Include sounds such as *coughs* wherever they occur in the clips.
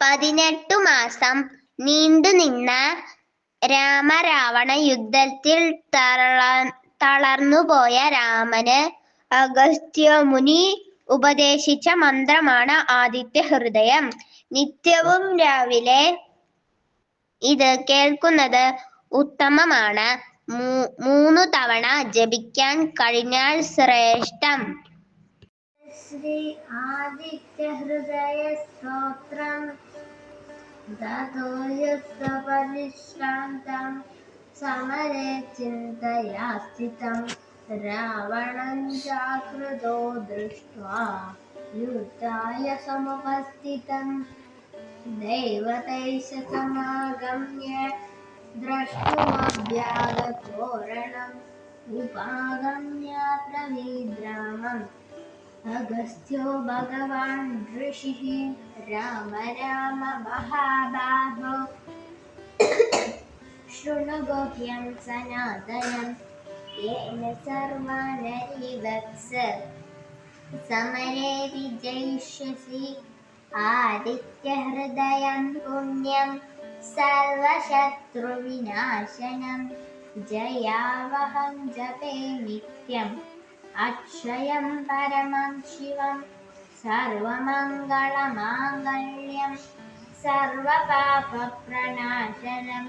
പതിനെട്ടു മാസം നീണ്ടുനിന്ന രാമരാവണ യുദ്ധത്തിൽ തള തളർന്നുപോയ രാമന് അഗസ്ത്യമുനി ഉപദേശിച്ച മന്ത്രമാണ് ആദിത്യ ഹൃദയം. നിത്യവും രാവിലെ ഇത് കേൾക്കുന്നത് ഉത്തമമാണ്. മൂന്ന് തവണ ജപിക്കാൻ കഴിഞ്ഞാൽ ശ്രേഷ്ഠം. ശ്രീ ആദിത്യ ഹൃദയ സ്തോത്രം. ततो यत्तपरिश्रान्तं समरे चिन्तया स्थितं रावणं चाकृतो दृष्ट्वा युद्धाय समुपस्थितं दैवतैः समागम्य द्रष्टुमभ्यागतोरणम् उपागम्य प्रविद्रामम् अगस्त्यो भगवान् ऋषिः राम राम महाबाहो शृणु गुह्यं सनातनं येन सर्वानरिवत्स समरे विजयिष्यसि आदित्यहृदयं पुण्यं सर्वशत्रुविनाशनं जयावहं जपे नित्यम् അക്ഷയം പരമം ശിവം സർവമംഗളമാംഗല്യം സർവപാപപ്രണാശനം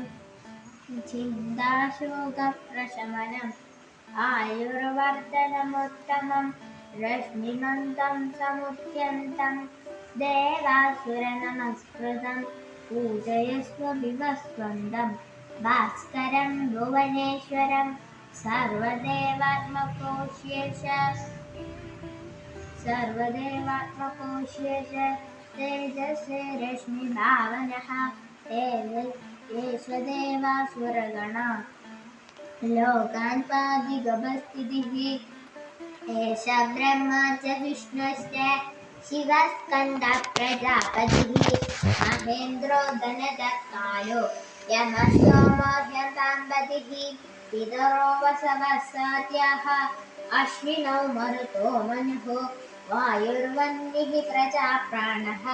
ചിന്താശോകപ്രശമനം ആയുർവർദ്ധനമുത്തമം രശ്മിമന്തം സമുദ്യന്തം ദേവാസുര നമസ്കൃതം പൂജയസ്വ വിവസ്വന്തം ഭാസ്കരം ഭുവനേശ്വരം സർവദേവാത്മകോശ്യേഷ സർവദേവാത്മകോശ്യേഷ തേജസ് രശ്മി ഭാവന. േശ്വദേവാസുരഗണ ലോകാൻ പാതികസ്ഥിതി ഏഷ ബ്രഹ്മ ച വിഷ്ണുശ്ച. ശിവസ്കന്ദ പ്രജാപതി മഹേന്ദ്രോ ധനദത്തായോ. യമ സോമോ ഹ്യതാമ്പതി पितरो वसवसाद्याः अश्विनौ मरुतो मनुः वायुर्वह्निः प्रजाप्राणः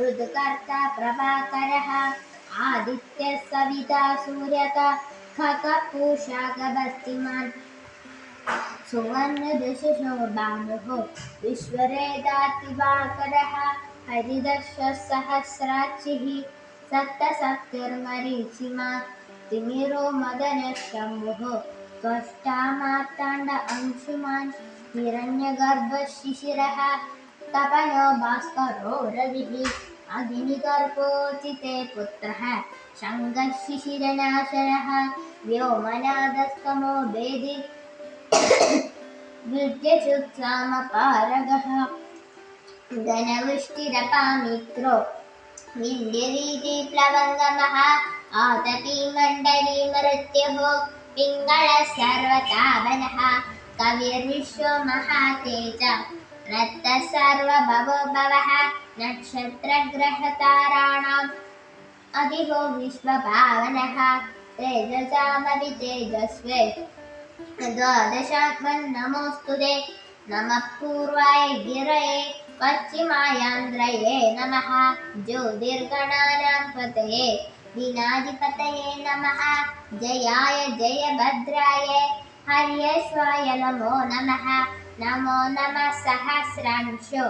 ऋतुकर्ता प्रभाकरः आदित्यः सविता सूर्यता खकपूषा गभस्तिमान् सुवर्णदशशोभानुः विश्वरेदातिभाकरः हरिदर्शसहस्राक्षिः सप्तसप्तिर्मरीचिमा തിമിറോ മദനഷ്ടംഭോ ത്വഷ്ടാമാത്താണ്ട അംശുമാൻ നിറഞ്ഞ ഗർഭശിശിരഃ തപനോ ഭാസ്കരോ രവിഃ അഗ്നികർപ്പോചിതേ പുത്രഃ ശങ്കശിശിരനാശനः വ്യോമനാദസ്തമോ വേദി വിദ്യശുക്സാമപാരകः ധനവൃഷ്ടിരപാമിത്രോ. വിന്ദ്യരീതി പ്ലവംഗമः आतपी मण्डली मृत्युः पिङ्गळः सर्वतापनः कविर्विश्वो महातेज। सर्वभवो भवः नक्षत्रग्रहताराणाम्। अधिगो विश्वभावनः तेजसामपि तेजस्वे। द्वादशात्मन्नमोऽस्तु ते। नमः पूर्वाय गिरये। पश्चिमायान्द्रये नमः। ज्योतिर्गणानां पतये। వినాధిపతయే నమ జయాయ జయ భద్రాయ హర్యేశ్వాయ నమో నమ నమో నమ సహస్రాంశు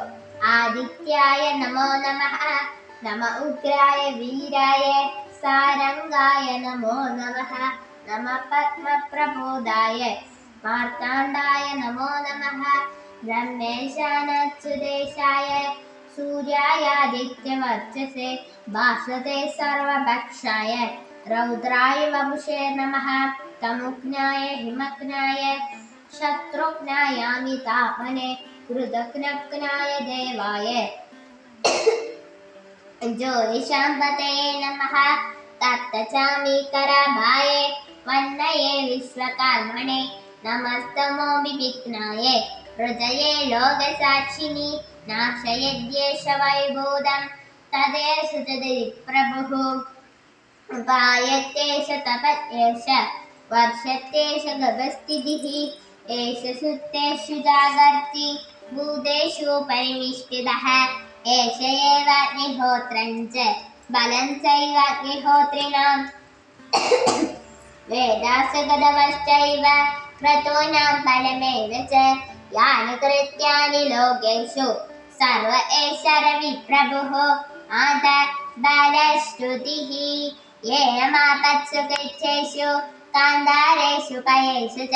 ఆదిత్యాయ నమో నమ నమ ఉగ్రాయ వీరాయ సారంగాయ నమో నమ నమ పద్మ ప్రబోధాయ మార్తాండాయ నమో నమ బ్రహ్మేశానచ్చుదేశాయ सूर्यायादित्यवर्चसे भासते सर्वभक्षाय, रौद्राय वपुषे नमः, तमुग्नाय हिमग्नाय शत्रुघ्नायामितापने कृतघ्नघ्नाय देवाय। ज्योतिषाम्बतये नमः तप्तचामीकराभाय वन्नये विश्वकर्मणे, नमस्तमो विविघ्नाय। हृदये लोकसाक्षिणि नाशयद्येष वैभूतं तदेष प्रभुः। गायत्येष तपत्येष, वर्षत्येष गभस्थितिः एष सुप्तेषु जागर्ति, भूतेषु परिनिष्ठितः, एष एवाग्निहोत्रं च, बलं चैवाग्निहोत्रिणाम् *coughs* वेदासगदवश्चैव, क्रतूनां फलमेव च યાનુકૃત્યાનિ લોકેશુ સર્વ એશર વિપ્રભુઃ આદ બલશ્રુતિઃ યેન માપત્સુ કૃચ્છેષુ કાંધારેષു પયેષു ચ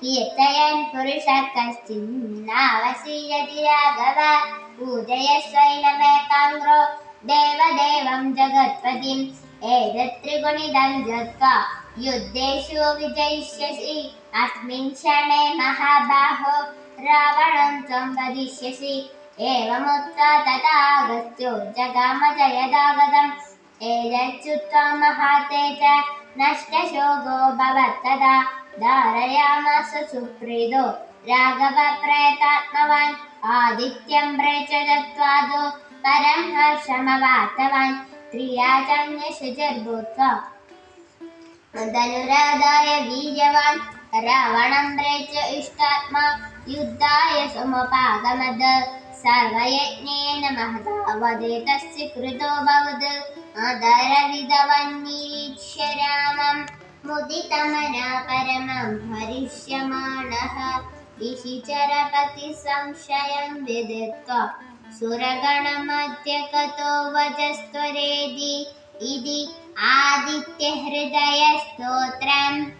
કીર્તયન પુરુષ કશ્ચિન્નાવસીયતિ રાઘવ પૂજયસ્વૈનમે કાંગ્રો ദേവദേവം ജഗത്പതിം ഏതത്രിഗുണിതം ജത്ക യുദ്ധേഷു വിജയിഷ്യസി अस्मिन् क्षणे महाबाहो रावणं त्वं वदिष्यसि एवमुक्त्वा तथागस्त्यो जगाम जयदागतम् एतच्छुत्वा महाते च नष्टशोको भवत्तदा धारयामास सुप्रीदो राघवप्रयतात्मवान् आदित्यं प्रचदत्वादो परं हर्षमवार्तवान् त्रियाचन्यशुचिर्भूत्वा धनुराधाय वीर्यवान् രാവണം പ്രേച്ച ഇഷ്ടാത്മാ യുദ്ധായ സമുപാഗമത്. സർവയജ്ഞേന മഹതാവതേതസ്യ കൃതോ ഭവത്. അധരവിധവന്നിരീക്ഷ്യ രാമം മുദിതമനാ പരമം ഹരിഷ്യമാണഃ ഇഷിചരപതി സംശയം വിദിത്വ. സുരഗണമധ്യകതോ വചസ്ത്വരേതി. ഇതി ആദിത്യഹൃദയസ്തോത്രം.